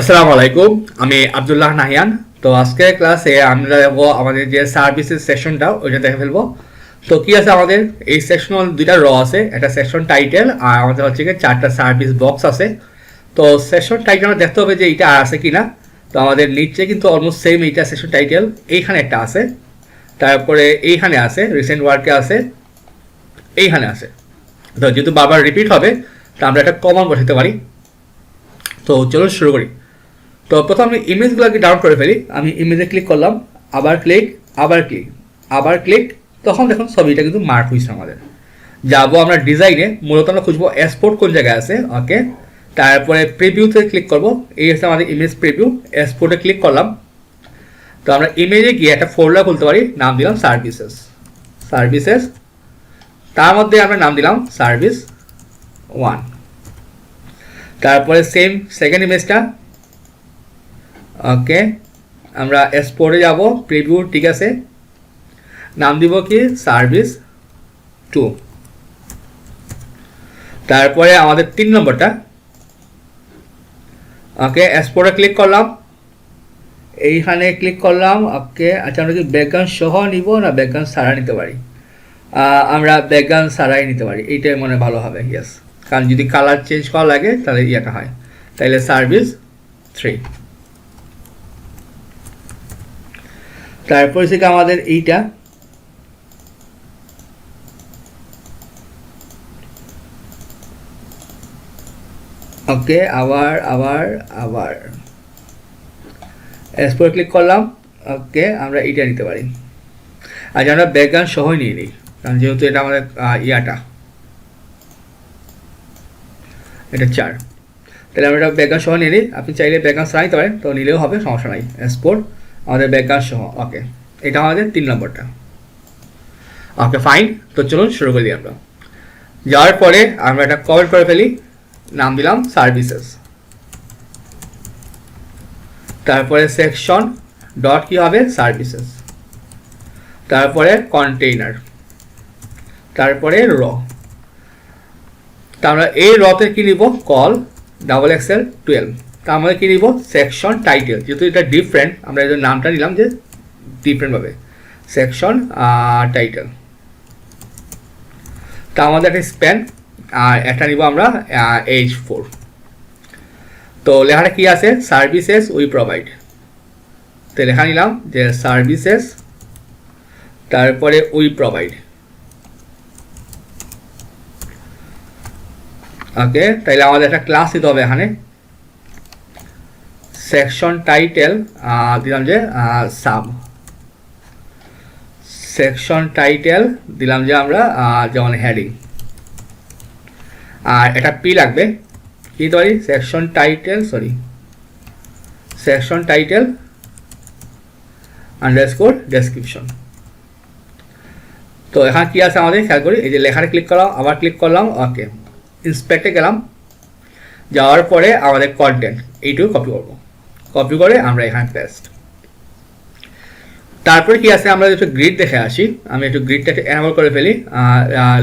আসসালামু আলাইকুম, আমি আব্দুল্লাহ নাহিয়ান। তো আজকের ক্লাসে আমরা দেখব আমাদের যে সার্ভিসের সেকশনটা ওইটা দেখে ফেলব। তো কি আছে আমাদের? এই সেকশনাল দুইটা র আছে, একটা সেকশন টাইটেল আর আমাদের হচ্ছে কি চারটা সার্ভিস বক্স আছে। তো সেকশন টাইটেল দেখতে হবে যে আর আছে কিনা। তো আমাদের নিচে কিন্তু অলমোস্ট সেম এইটা সেকশন টাইটেল এইখানে একটা আছে। তারপরে এইখানে আছে রিসেন্ট ওয়ার্কে আছে, এইখানে আছে। তো যেহেতু বারবার রিপিট হবে, তো আমরা একটা কমন বসাতে পারি। তো চলো শুরু করি। তো প্রথম আমি ইমেজগুলোকে ডাউন করে ফেলি। আমি ইমেজে ক্লিক করলাম, আবার ক্লিক আবার ক্লিক আবার ক্লিক তখন দেখুন ছবিটা কিন্তু মার্ক হয়েছে আমাদের। যাব আমরা ডিজাইনে মূলত আমরা খুঁজবো এক্সপোর্ট কোন জায়গায় আছে ওকে তারপরে প্রিভিউতে ক্লিক করব। এই হচ্ছে আমাদের ইমেজ প্রিভিউ এক্সপোর্টে ক্লিক করলাম। তো আমরা ইমেজে গিয়ে একটা ফোল্ডার খুলতে পারি, নাম দিলাম সার্ভিসেস সার্ভিসেস তার মধ্যে আমরা নাম দিলাম সার্ভিস ওয়ান তারপরে সেম সেকেন্ড ইমেজটা ওকে আমরা এক্সপোর্টে যাব প্রিভিউ ঠিক আছে? নাম দিব কি? সার্ভিস টু তারপরে আমাদের তিন নম্বরটা। ওকে এক্সপোর্টে ক্লিক করলাম। এইখানে ক্লিক করলাম ওকে আচ্ছা আমরা কি ব্যাকগ্রাউন্ড সহ নিব না ব্যাকগ্রাউন্ড সারা নিতে পারি? আমরা ব্যাকগ্রাউন্ড সারাই নিতে পারি, এইটাই মনে ভালো হবে ইয়েস কারণ যদি কালার চেঞ্জ করা লাগে, তাহলে ইয়েটা হয়। তাহলে সার্ভিস থ্রি তারপর থেকে আমাদের এইটা। ওকে, আবার আবার আবার। এক্সপোর্ট ক্লিক করলাম, ওকে, আমরা এইটা নিতে পারি। আচ্ছা আমরা ব্যাকগ্রাউন্ড সহই নিয়ে নিই, কারণ যেহেতু এটা আমাদের ইয়াটা। এটা চার। তাহলে আমরা এটা ব্যাকগ্রাউন্ড সহ নিয়ে নিই, আপনি চাইলে ব্যাকগ্রাউন্ড ছাড়া নিতে পারেন, তো নিলেও হবে, সমস্যা নাই। এক্সপোর্ট আমাদের ব্যাকগ্রাউন্ড সহ ওকে এটা আমাদের তিন নম্বরটা। ওকে ফাইন তো চলুন শুরু করি আমরা। যাওয়ার পরে আমরা এটা কমেন্ট করে ফেলি। নাম দিলাম সার্ভিসেস তারপরে সেকশন ডট কি হবে? সার্ভিসেস তারপরে কন্টেইনার তারপরে র তা আমরা এই রতে কি নিব? কল ডাবল এক্সেল টুয়েলভ তা আমরা কি নিব? সেকশন টাইটেল যেহেতু এটা ডিফারেন্ট আমরা এদের নামটা নিলাম যে ডিফারেন্টভাবে সেকশন টাইটেল তা আমাদের একটা স্প্যান আর একটা নিব আমরা এইচ ফোর তো লেখাটা কি আছে? সার্ভিসেস উই প্রোভাইড তো লেখা নিলাম যে সার্ভিসেস তারপরে উই প্রোভাইড ওকে তাইলে আমাদের একটা ক্লাস দিতে হবে এখানে। সেকশন টাইটেল দিলাম যে সাব। সেকশন টাইটেল দিলাম যে আমরা যেমন হেডিং। আর এটা পি লাগবে। কি পারি? Section title, sorry. Section title underscore description তো এখানে কি আছে আমাদের? খেয়াল করি। এই যে লেখাটা ক্লিক করলাম, আবার ক্লিক করলাম ওকে ইন্সপেক্টে গেলাম। যাওয়ার পরে আমাদের কন্টেন্ট এইটুকু কপি করব। কপি করে আমরা এখানে পেস্ট তারপরে কি আছে? আমরা একটু গ্রিড দেখে আসি। আমি একটু গ্রিডটা একটু এনাবল করে ফেলি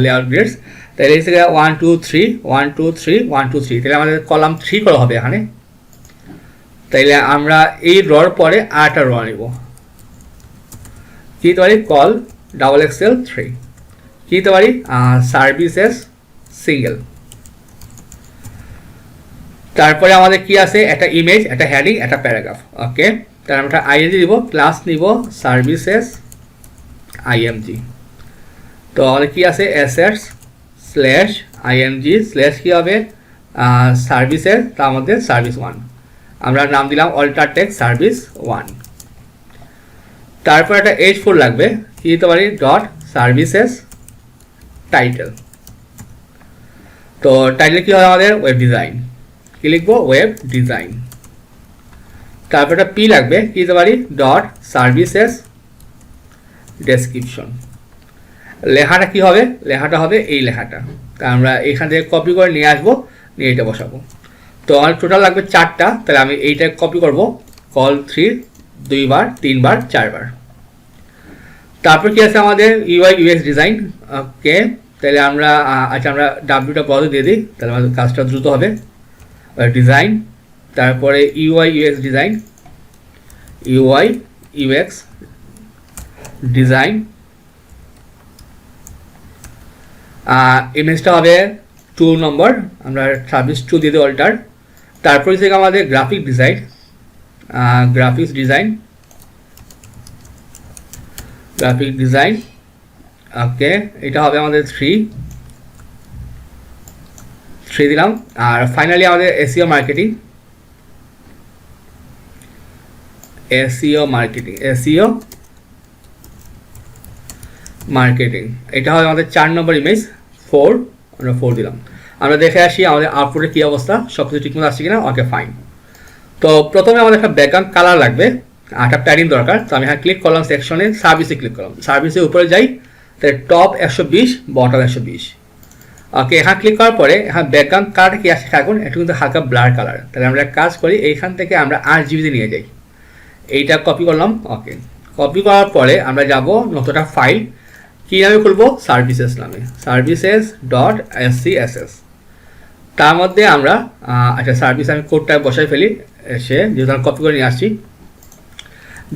লেআউট গ্রিডস তাহলে one two three one two three one two three তাহলে আমাদের কলাম থ্রি করা হবে এখানে। তাইলে আমরা এই রর পরে আরেকটা র নিব। কি পারি কল ডাবল এক্সেল থ্রি কি পারি সার্ভিসেস সিঙ্গেল তারপরে আমাদের কি আছে? একটা ইমেজ একটা হেডিং একটা প্যারাগ্রাফ ওকে তার আমরা আইএনজি দিব ক্লাস নিব সার্ভিসেস আইএমজি তো আমাদের কি আছে? অ্যাসেটস স্ল্যাশ আইএমজি স্ল্যাশ কী হবে? সার্ভিসের তার মধ্যে সার্ভিস ওয়ান আমরা নাম দিলাম অল্টারটেক সার্ভিস ওয়ান তারপর একটা এইচ ফোর লাগবে, কি দিতে পারি? ডট সার্ভিসেস টাইটেল তো টাইটেল কী হবে আমাদের? ওয়েব ডিজাইন কি লিখব? ওয়েব ডিজাইন তারপর একটা পি লাগবে কি দিতে পারি ডট সার্ভিসেস ডেসক্রিপশন লেখাটা কি হবে? লেখাটা হবে এই লেখাটা। তা আমরা এখান থেকে কপি করে নিয়ে আসব, নিয়ে এটা বসাবো। তো আমার টোটাল লাগবে চারটা, তাহলে আমি এইটা কপি করব। কল থ্রি দুইবার, তিনবার, চারবার। তারপর কি আছে আমাদের? ইউআই ইউএক্স ডিজাইন ওকে তাহলে আমরা আচ্ছা আমরা ডাব্লিউটা বড় দিয়ে দিই, তাহলে আমাদের কাজটা দ্রুত হবে। ডিজাইন তারপরে UI UX design UI UX design ইমেজটা হবে টু নম্বর আমরা সার্ভিস টু দিয়ে দিই অল্টার তারপরে থেকে আমাদের graphic design graphics design graphic design okay এটা হবে আমাদের থ্রি থ্রি দিলাম। আর ফাইনালি আমাদের SEO marketing SEO marketing SEO marketing এটা হবে আমাদের চার নম্বর ইমেজ ফোর আমরা ফোর দিলাম। আমরা দেখে আসি আমাদের আউটপুটের কী অবস্থা সব কিছু ঠিকমতো আসছে কিনা ওকে ফাইন তো প্রথমে আমাদের একটা ব্যাকগ্রাউন্ড কালার লাগবে একটা প্যাডিং দরকার। তো আমি হ্যাঁ ক্লিক করলাম সেকশনে সার্ভিসে ক্লিক করলাম। সার্ভিসের উপরে যাই, তাহলে টপ একশো বিশ বটম একশো বিশ। ওকে এখানে ক্লিক করার পরে এখানে ব্যাকগ্রাউন্ড কালার কি আছে এখন একটু কিন্তু হালকা ব্লার কালার তাহলে আমরা কাজ করি, এইখান থেকে আমরা আট জিবিতে নিয়ে যাই। এইটা কপি করলাম ওকে কপি করার পরে আমরা যাব নতুনটা ফাইল কী নামে খুলবো? সার্ভিসেস নামে। Services dot S C S S তার মধ্যে আমরা আচ্ছা সার্ভিস আমি কোডটা বসাই ফেলি, এসে যেহেতু আমি কপি করে নিয়ে আসছি।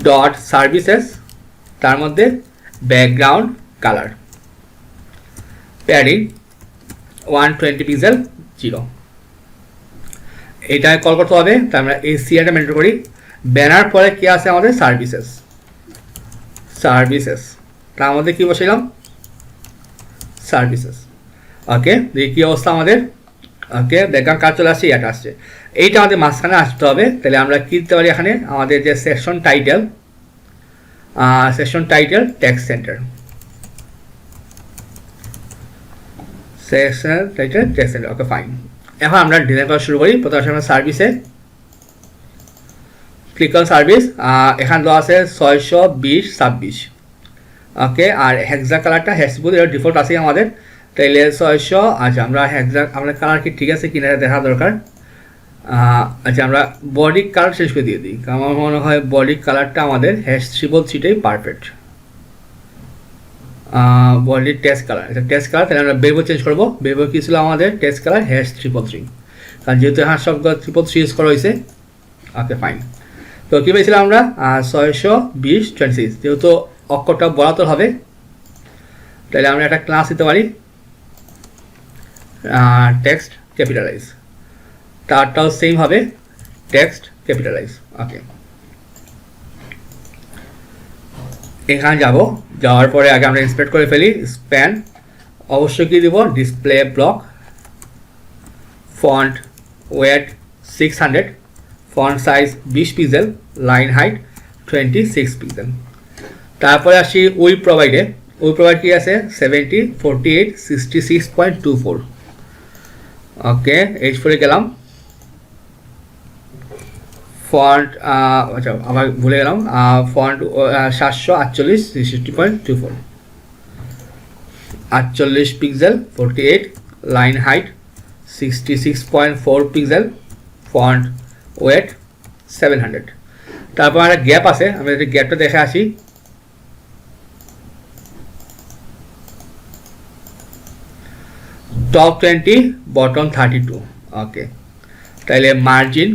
ডট সার্ভিসেস তার মধ্যে background colour padding one twenty pixel zero এটা কল করতে হবে তা আমরা এই সিআটা মেনটেন করি। ব্যানার পরে কি আছে আমাদের? সার্ভিসেস সার্ভিসেস তা আমাদের কি বসাইলাম? সার্ভিসেস ওকে দেখি কী অবস্থা আমাদের। ওকে ব্যাকগ্রাউন্ড কাজ চলে আসছে এটা আসছে। এইটা আমাদের মাঝখানে আসতে হবে। তাহলে আমরা কী দিতে পারি এখানে? আমাদের যে section title section title text centre section text centre okay fine এখন আমরা ডিজাইন করা শুরু করি। প্রথমে আমরা সার্ভিসে ক্লিক অন সার্ভিস এখানে দেওয়া আছে ছয়শো বিশ, ছাব্বিশ। ওকে আর হেক্সা কালারটা হ্যাসবুল এটা ডিফল্ট আছে আমাদের। তাইলে ছয়শো আচ্ছা আমরা হেক্সা আমরা কালার কি ঠিক আছে কিনা দেখা দরকার। আচ্ছা আমরা বডি কালার শেষ করে দিয়ে দিই। আমার মনে হয় বডি কালারটা আমাদের হ্যাশ ট্রিপল সিটাই পারফেক্ট বডি টেস্ট কালার এটা টেস্ট কালার তাহলে আমরা বেবো চেঞ্জ করব। বেবো কী ছিল আমাদের? Text colour hash triple three কারণ যেহেতু হ্যাঁ সব ট্রিপল থ্রি ইউজ করা হয়েছে ওকে ফাইন তো কী পেয়েছিলাম আমরা? ছয়শো বিশ টোয়েন্টি সিক্স যেহেতু অক্ষরটা বরাতর হবে, তাহলে আমরা একটা ক্লাস দিতে পারি। টেক্সট ক্যাপিটালাইজ তারটাও সেম হবে টেক্সট ক্যাপিটালাইজ ওকে এখানে যাব। যাওয়ার পরে আগে আমরা ইন্সপেক্ট করে ফেলি। স্প্যান অবশ্যই কি দিব? Display block font weight six hundred font size বিশ pixel line height twenty six pixel তারপরে আসি উই প্রোভাইডে উই প্রোভাইড কী আছে? Seventy forty eight sixty six point two four okay H ফোরে গেলাম। ফন্ট আচ্ছা আবার ভুলে গেলাম ফন্ট সাতশো আটচল্লিশ three sixty point two four আটচল্লিশ pixel forty eight line height sixty six point four pixel font weight seven hundred তারপর একটা গ্যাপ আছে আমি যদি গ্যাপটা দেখে আসি। Top twenty bottom thirty two okay তাহলে margin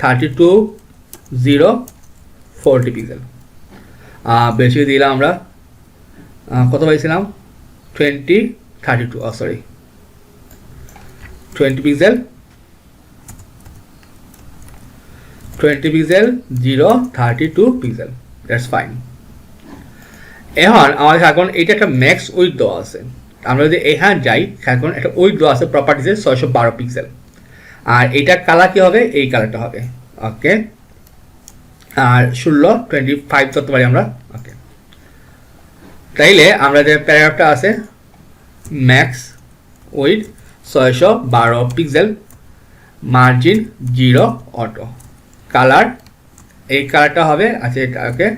thirty two zero forty pixel বেশি দিলাম আমরা। কত পাইছিলাম? Twenty thirty two sorry twenty pixel twenty pixel zero thirty two pixel that's fine এখন আমাদের এখন এইটা একটা ম্যাক্স উইথ দেওয়া আছে। আমরা যদি এখানে যাই এখন একটা উইথ দেওয়া আছে প্রপার্টিসে ছয়শো বারো পিক্সেল আর এইটার কালার কী হবে? এই কালারটা হবে। ওকে আর ষোলো টোয়েন্টি ফাইভ করতে পারি আমরা। ওকে তাইলে আমরা যে প্যারাগ্রাফটা আছে ম্যাক্স উইথ ছয়শো বারো pixel margin zero auto colour এই কালারটা হবে আচ্ছা এটা ওকে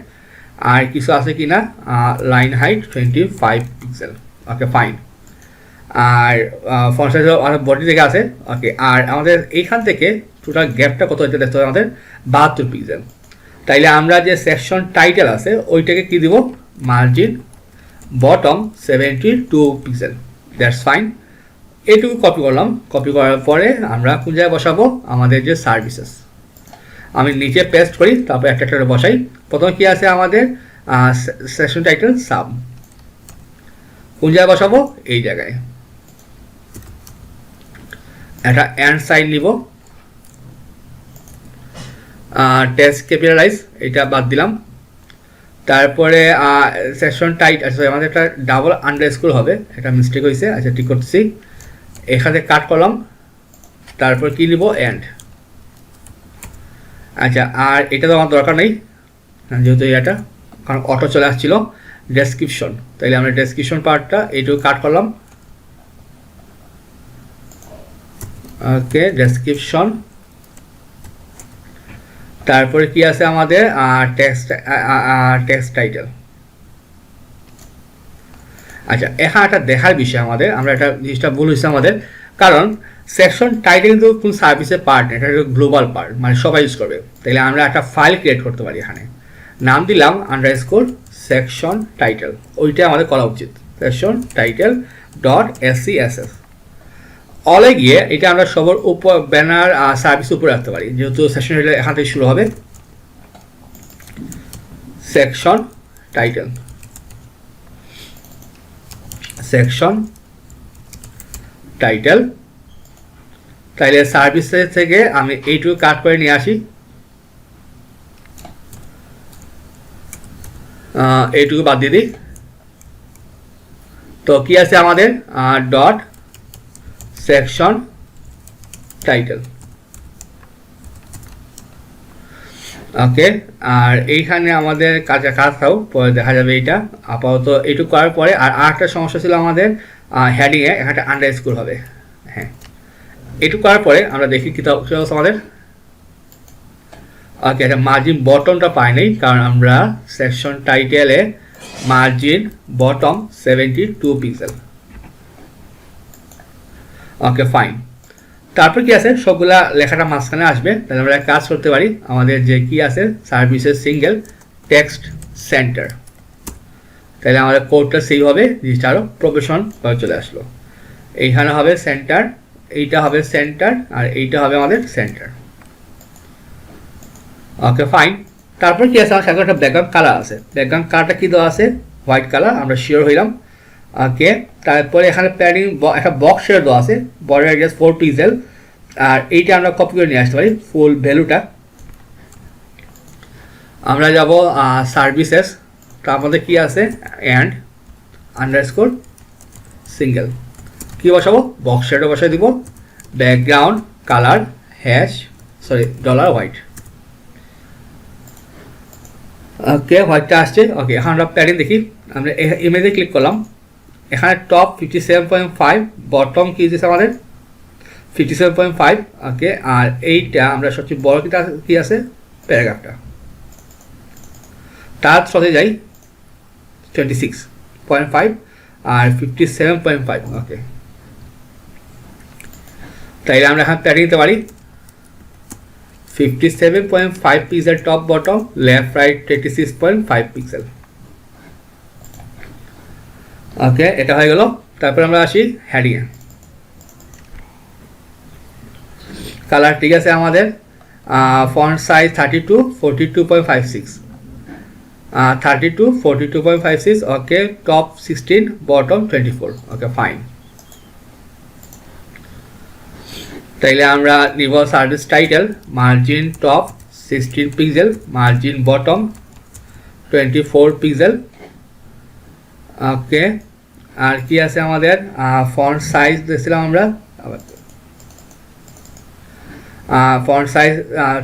আর কিছু আছে কি না line height twenty five pixel okay fine আর ফন্ট সাইজ বডি থেকে আছে। ওকে আর আমাদের এইখান থেকে টোটাল গ্যাপটা কত হচ্ছে দেখতে হবে আমাদের বাহাত্তর পিক্সেল তাইলে আমরা যে সেকশন টাইটেল আছে, ওইটাকে কি দিব? Margin bottom seventy two pixel that's fine এইটুকু কপি করলাম। কপি করার পরে আমরা কোন জায়গায় বসাবো? আমাদের যে সার্ভিসেস আমি নিচে পেস্ট করি, তারপর একটা একটা বসাই। প্রথমে কি আছে আমাদের? সেকশন টাইটেল সাব কোন জায়গায় বসাবো? এই জায়গায়। একটা অ্যান্ড সাইন নিব। টেস্ট ক্যাপিটালাইজ এটা বাদ দিলাম। তারপরে সেকশন টাইট আচ্ছা আমাদের একটা ডাবল আন্ডার স্কোর হবে, একটা মিস্টেক হয়েছে আচ্ছা ঠিক করতেছি। এখানে কাট করলাম, তারপর কি নিব? এন্ড আচ্ছা আর এটা তো আমার দরকার নেই, যেহেতু এটা, কারণ অটো চলে আসছিল। ডেসক্রিপশন তাইলে আমরা ডেসক্রিপশন পার্টটা এইটুকু কাট করলাম। ওকে ডেসক্রিপশন তারপরে কি আছে আমাদের? টেক্সট টাইটেল আচ্ছা এখন একটা দেখার বিষয় আমাদের। আমরা একটা জিনিসটা ভুল হয়েছে আমাদের। কারণ সেকশন টাইটেল কিন্তু কোন সার্ভিসের পার্ট এটা গ্লোবাল পার্ট মানে সবাই ইউজ করবে। তাহলে আমরা একটা ফাইল ক্রিয়েট করতে পারি এখানে। নাম দিলাম আন্ডার স্কোর সেকশন টাইটেল ওইটা আমাদের করা উচিত। Section title dot S C S S অলে গিয়ে এটা আমরা সবার উপর ব্যানার সার্ভিস উপরে রাখতে পারি। যেহেতু টাইটেল এখান থেকে শুরু হবে। সেকশন টাইটেল সেকশন টাইটেল তাইলে সার্ভিসের থেকে আমি এইটুকু কাট করে নিয়ে আসি। এইটুকু বাদ দিয়ে দিই। তো কি আছে আমাদের? Dot section title. ওকে, আর এইখানে আমাদের কাজে কাজ থাও পরে দেখা যাবে এইটা। আপাতত এইটুকু করার পরে, আর আরেকটা সমস্যা ছিল আমাদের হেডিংয়ে এখানে আন্ডার স্কোর হবে। হ্যাঁ। এটুকু করার পরে আমরা দেখি কী আমাদের। ওকে এটা মার্জিন বটমটা পাই নাই, কারণ আমরা section টাইটেলে margin bottom seventy two pixel okay fine তারপর কি আছে? সবগুলা লেখাটা মাঝখানে আসবে। তাহলে আমরা কাজ করতে পারি। আমাদের যে কি আছে? সার্ভিসের সিঙ্গেল টেক্সট সেন্টার তাহলে আমাদের কোডটা সেই হবে। জিনিসটা আরও প্রফেশন চলে আসলো। এইখানে হবে সেন্টার এইটা হবে সেন্টার আর এইটা হবে আমাদের সেন্টার ওকে ফাইন তারপর কি আছে? আমার সাথে একটা ব্যাকগ্রাউন্ড কালার আছে। ব্যাকগ্রাউন্ড কালারটা কী দেওয়া আছে? হোয়াইট কালার আমরা শিওর হইলাম। ওকে তারপরে এখানে প্যাডিং একটা বক্স শেয়ার দেওয়া আছে বর্ডার এরিয়াস ফোর পিক্সেল আর এইটা আমরা কপি করে নিয়ে আসতে পারি ফুল ভ্যালুটা আমরা যাব সার্ভিসেস তার মধ্যে কী আছে? অ্যান্ড আন্ডারস্কোর সিঙ্গেল কী বসাবো? বক্স শেয়ারটা বসাই দিব। Background colour hash sorry dollar white okay হোয়াইটটা আসছে। ওকে এখন আমরা প্যাডিং দেখি। আমরা ইমেজে ক্লিক করলাম। এখানে top fifty seven point five bottom কী দিয়েছে আমাদের? Fifty seven point five okay আর এইটা আমরা সবচেয়ে বড় কিটা কী আছে? প্যারাগ্রাফটা তার সাথে যাই টোয়েন্টি সিক্স পয়েন্ট ফাইভ আর fifty seven point five okay তাইলে আমরা এখানে প্যাডিং দিতে পারি। Fifty seven point five pixel top bottom left right twenty six point five pixel okay এটা হয়ে গেল। তারপর আমরা আসি হ্যাডিংয়ে কালার ঠিক আছে আমাদের। Font size thirty two forty two point five six thirty two forty two point five six okay top sixteen bottom twenty four okay fine তাইলে আমরা নিব service title margin top sixteen pixel margin bottom twenty four pixel okay আর কি আছে আমাদের? Font size দিয়েছিলাম আমরা। Font size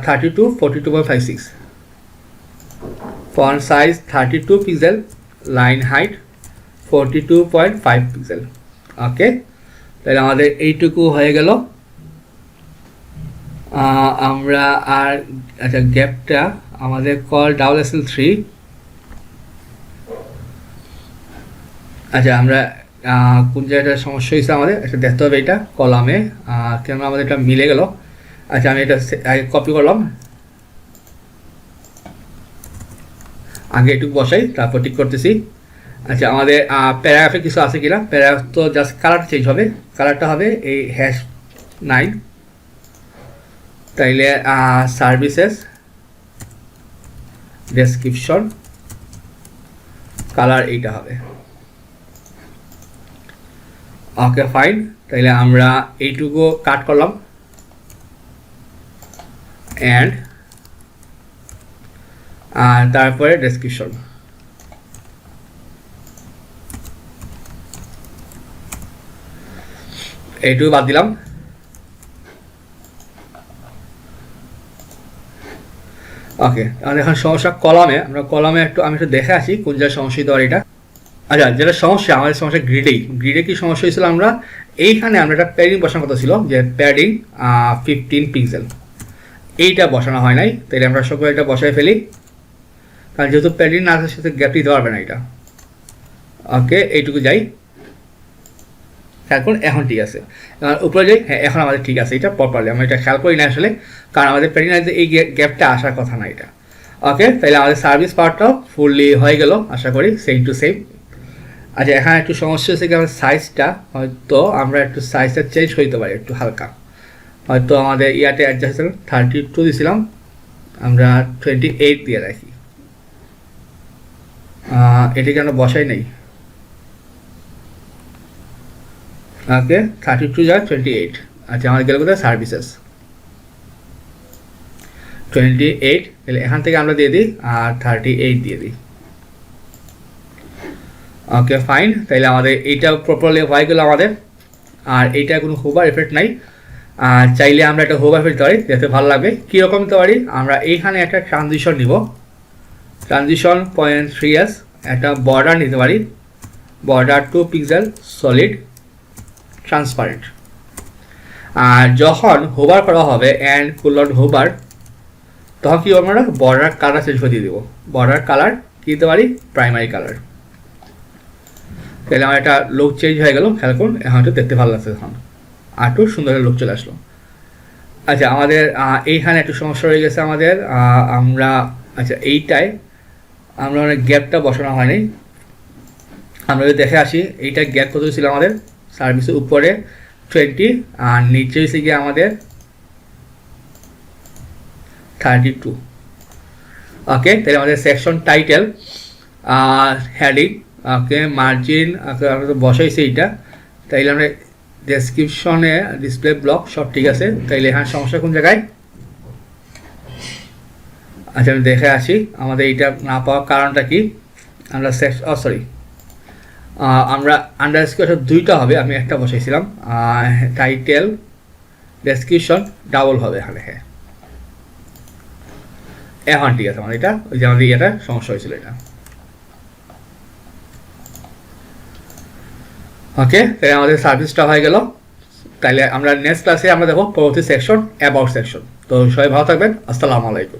thirty two forty two point five six font size thirty two pixel line height forty two point five pixel okay তাহলে আমাদের এইটুকু হয়ে গেল। আমরা আর আচ্ছা গ্যাপটা আমাদের call double S L three আচ্ছা আমরা কোন জায়গাটা সমস্যা হয়েছে আমাদের? একটা দেখতে হবে এটা, কলামে। কেন আমাদের এটা মিলে গেল। আচ্ছা আমি এটা আগে কপি করলাম। আগে একটু বসাই, তারপর ঠিক করতেছি। আচ্ছা আমাদের প্যারাগ্রাফে কিছু আছে কিনা? প্যারাগ্রাফ তো জাস্ট কালার চেঞ্জ হবে। কালারটা হবে এই হ্যাশ নাইন তাইলে সার্ভিসেস ডেসক্রিপশন কালার এইটা হবে। ওকে ফাইন তাহলে আমরা এইটুকু কাট করলাম। অ্যান্ড আর তারপরে ডেসক্রিপশন এইটুকু বাদ দিলাম। ওকে এখন সমস্যা কলামে, আমরা কলামে একটু, আমি একটু দেখে আসি কোন জায়গায় সমস্যা হতে এটা। আচ্ছা যেটা সমস্যা, আমাদের সমস্যা গ্রিডেই গ্রিডে কি সমস্যা হয়েছিল আমরা? এইখানে আমরা একটা প্যাডিং বসানোর কথা ছিল, যে প্যাডিং ফিফটিন পিক্সেল এইটা বসানো হয় নাই, তাইলে আমরা সকলে এটা বসাই ফেলি। কারণ যেহেতু প্যাডিং না আছে সাথে গ্যাপ দিতে পারবে না এটা। ওকে, এইটুকু যাই। খেয়াল করুন এখন ঠিক আছে। উপরে যাই হ্যাঁ এখন আমাদের ঠিক আছে, এটা প্রপারলি আমরা এটা খেয়াল করি না আসলে, কারণ আমাদের প্যাটিনাইজে এই গ্যাপটা আসার কথা না এটা। ওকে তাহলে আমাদের সার্ভিস পার্টটাও ফুললি হয়ে গেল, আশা করি সেম টু সেম আচ্ছা এখানে একটু সমস্যা হচ্ছে কি, আমাদের সাইজটা হয়তো আমরা একটু সাইজটা চেঞ্জ করতে পারি, একটু হালকা। হয়তো আমাদের ইয়াতে অ্যাডজাস্ট থার্টি টু দিয়েছিলাম আমরা টোয়েন্টি এইট দিয়ে রাখি। এটি কেন বসাই নেই। ওকে থার্টি টু যা টোয়েন্টি এইট আচ্ছা আমাদের গেল কোথায়? সার্ভিসেস টোয়েন্টি এইট এখান থেকে আমরা দিয়ে দিই, আর থার্টি এইট দিয়ে দিই। ওকে ফাইন তাহলে আমাদের এইটা প্রপারলি হয়ে গেল আমাদের। আর এইটা কোনো হোবার এফেক্ট নাই। আর চাইলে আমরা একটা হোবার এফেক্ট পারি যাতে ভালো লাগবে কীরকম নিতে পারি আমরা এইখানে একটা ট্রানজিশন নিব। ট্রানজিশন পয়েন্ট থ্রি এস একটা বর্ডার নিতে পারি। Border two pixel solid transparent আর যখন হোবার করা হবে অ্যান্ড কুলন হোবার তখন কি আমরা? বর্ডার কালার চেঞ্জ করে দিয়ে দেবো। বর্ডার কালার কী দিতে পারি? প্রাইমারি কালার তাহলে আমার একটা লোক চেঞ্জ হয়ে গেল খেয়াল করুন এখন একটু দেখতে ভালো লাগছে এখন। আর একটু সুন্দর লোক চলে আসলো। আচ্ছা আমাদের এইখানে একটু সমস্যা হয়ে গেছে আমাদের। আমরা আচ্ছা এইটায় আমরা অনেক গ্যাপটা বসানো হয়নি। আমরা যদি দেখে আসি, এইটা গ্যাপ কত ছিল আমাদের? সার্ভিসের উপরে টোয়েন্টি আর নিচে হচ্ছে গিয়ে আমাদের থার্টি টু ওকে তাহলে আমাদের সেকশন টাইটেল আর ওকে, মার্জিন আমরা তো বসাইছি এইটা। তাইলে আমরা ডেসক্রিপশনে ডিসপ্লে ব্লক সব ঠিক আছে? তাইলে হ্যাঁ সমস্যা কোন জায়গায়? আচ্ছা আমি দেখে আসি। আমাদের এইটা না পাওয়ার কারণটা কি? আমরা সেক্স ও সরি আমরা আন্ডার স্কোয়ার দুইটা হবে, আমি একটা বসাইছিলাম। টাইটেল ডেসক্রিপশন ডাবল হবে এখানে হ্যাঁ। এখন ঠিক আছে আমার এটা, ওই যে আমাদের এটা সমস্যা হয়েছিল এটা। ওকে তাহলে আমাদের সার্ভিসটা হয়ে গেল। তাহলে আমরা নেক্সট ক্লাসে আমরা দেখো পরবর্তী সেকশন অ্যাবাউট সেকশন তো সবাই ভালো থাকবেন। আসসালামু আলাইকুম।